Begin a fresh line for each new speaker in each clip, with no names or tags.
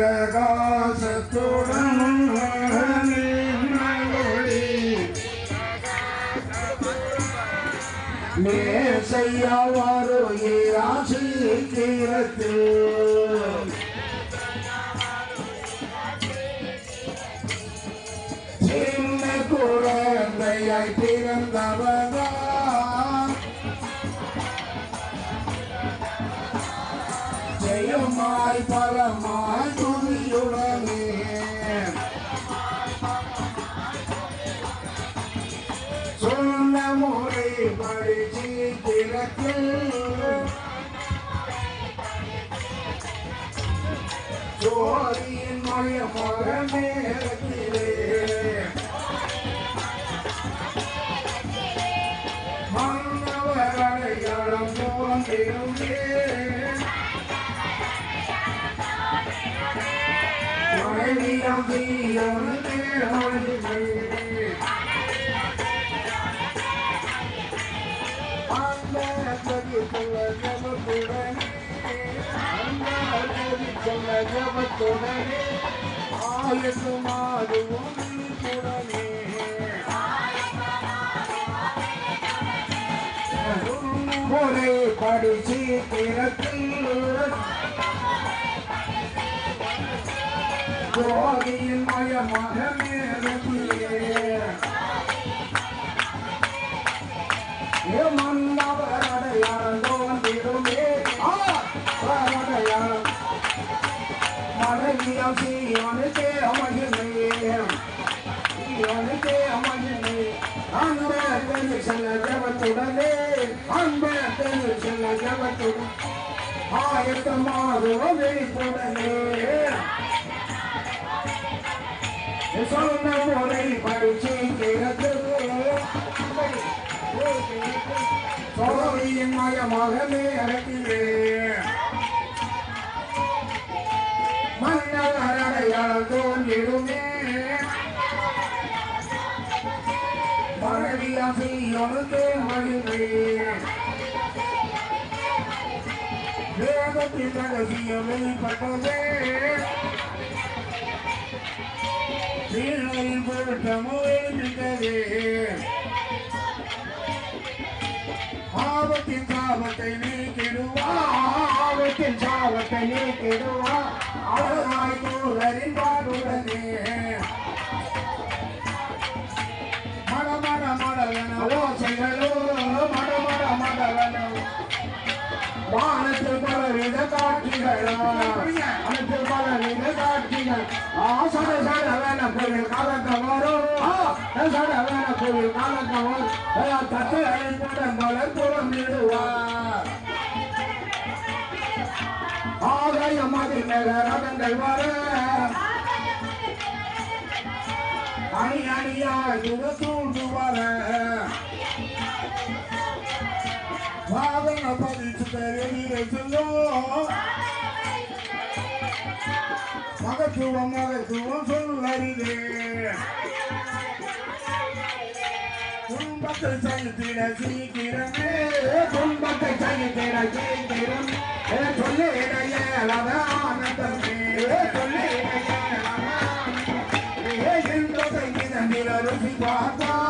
பிரகாசத்துடன் ஒளி மேசையா வருகிறாசி தீரத்தில் சின்ன திறத்தில் ஜோதியின் மயமாக நேரத்திலே மன்னவர் அடையாளம் தோன்றிருந்தே மனைவியம் தீயம் ஜபத்துடனே ஆயுசு மாதுவும் உடனே ஒரே படிச்சு திறத்தில் ஜோதியின் மயமாக மேலே ஜபத்துடனே அன்ப செல்ல ஜபத்துடன் ஆயத்தமாக சொன்ன முறை படிச்சு சோழியின் மயமாக மன்னர் அடையாளம் தோன்றிடுமே. மனைவியம் செய்யொழுக்கே மகிழ்வே வேதத்தின் ரகசியம் வெளிப்பட்டதே வீணையின் பொருட்டமோ எழுந்ததே ஆபத்தின் சாபத்தை நீக்கிடுவா ஆபத்தின் சாபத்தை நீக்கிடுவா அவராய் தூதரின் பாடுடனே. மட மட மடவன ஓசைகளோ வானத்தில் பலவித காட்சிகளோ வானத்தில் பலவித காட்சிகள் ஆசன சடவன கோவில் கலக்க வரும் சடவன கோவில் கலக்க வரும் தட்டு அழைப்புடன் பலர் புறம்பிடுவார் ஆதாயம் அதில் மேல வர அணி அணியாய் துட தூண்டு வர வாகன பதிச்சு வெளியே செல்லும். மகத்துவம் மகத்துவம் சொல்லறிதே துன்பத்தை சகித்திட சீக்கிரமே. துன்பத்தை சகித்திட சீக்கிரம். சொல்லி இடையலத ஆனந்தமே. சொல்லி இன்பத்தை இதனில் ருசி பார்த்தாய்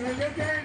Look at that.